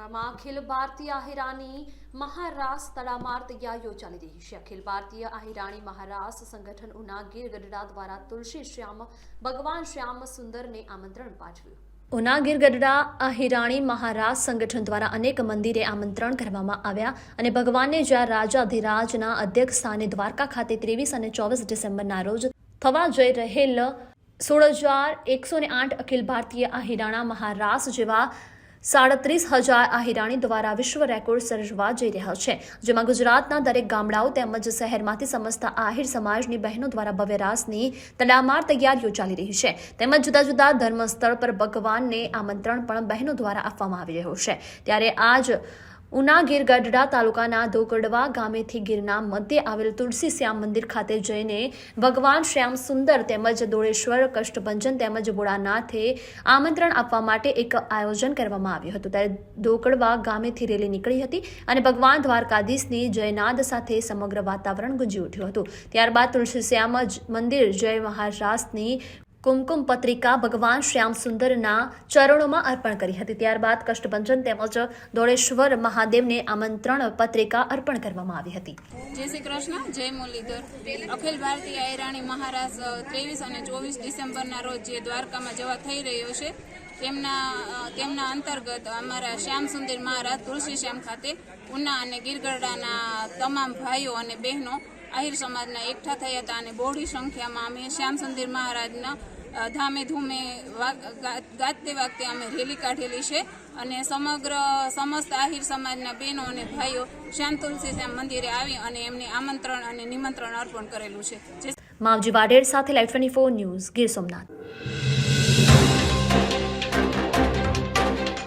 તાલુકામાં અખિલ ભારતીય આહિરાની મહારાસ તડામાર તૈયારીઓ રહી છે. અખિલ ભારતીય આહિરાણી મહારાસ સંગઠન ઉના ગીર ગઢડા દ્વારા તુલસી શ્યામ, ભગવાન શ્યામ સુંદરને આમંત્રણ પાઠવ્યું. ઉના ગીર ગઢડા આહિરાણી મહારાજ સંગઠન દ્વારા અનેક મંદિરે આમંત્રણ કરવામાં આવ્યા અને ભગવાનને જ્યાં રાજાધિરાજના અધ્યક્ષ સ્થાને દ્વારકા ખાતે ત્રેવીસ અને ચોવીસ ડિસેમ્બરના રોજ થવા જઈ રહેલ સોળ હજાર એકસો ને આઠ અખિલ ભારતીય અહિરાણા મહારાસ જેવા સાડત્રીસ હજાર આહિરાણી દ્વારા વિશ્વ રેકોર્ડ સર્જવા જઈ રહ્યા છે, જેમાં ગુજરાતના દરેક ગામડાઓ તેમજ શહેરમાંથી સમસ્ત આહિર સમાજની બહેનો દ્વારા ભવ્ય રાસની તડામાર તૈયારીઓ ચાલી રહી છે. તેમજ જુદા જુદા ધર્મસ્થળ પર ભગવાનને આમંત્રણ પણ બહેનો દ્વારા આપવામાં આવી રહ્યું છે. ત્યારે આજ ઉના ગીર ગઢડા તાલુકાના ધોકડવા ગામેથી ગીરના મધ્ય આવેલ તુલસી શ્યામ મંદિર ખાતે જઈને ભગવાન શ્યામ સુંદર તેમજ દોળેશ્વર કષ્ટભંજન તેમજ ભોળાનાથે આમંત્રણ આપવા માટે એક આયોજન કરવામાં આવ્યું હતું. ત્યારે ધોકડવા ગામેથી રેલી નીકળી હતી અને ભગવાન દ્વારકાધીશની જયનાદ સાથે સમગ્ર વાતાવરણ ગુંજી ઉઠ્યું હતું. ત્યારબાદ તુલસી શ્યામ મંદિર જય મહારાસની કુમકુમ પત્રિકા ભગવાન શ્યામ સુંદરના ચરણોમાં અર્પણ કરી હતી. ત્યારબાદ કષ્ટભંજન તેમજ દોળેશ્વર મહાદેવને આમંત્રણ પત્રિકા અર્પણ કરવામાં આવી હતી. જય શ્રી કૃષ્ણ, જય મુરલીધર. અખિલ ભારતીય આયરાણી મહારાજ ત્રેવીસ અને ચોવીસ ડિસેમ્બરના રોજ જે દ્વારકામાં જવા થઈ રહ્યો છે તેમના તેમના અંતર્ગત અમારા શ્યામ સુંદર મહારાજ તુલસી શ્યામ ખાતે ઉના અને ગીરગઢડાના તમામ ભાઈઓ અને બહેનો આહિર સમાજના એકઠા થયા હતા અને બહોળી સંખ્યામાં અમે શ્યામ સુંદર મહારાજના ધામે ધૂમે ગાતે વાગતે અમે રેલી કાઢેલી છે અને સમગ્ર સમસ્ત આહિર સમાજના બહેનો અને ભાઈઓ શ્યામ તુલસી શ્યામ મંદિરે આવી અને એમને આમંત્રણ અને નિમંત્રણ અર્પણ કરેલું છે. માવજી વાડેર સાથે live twenty news Gir Somnath.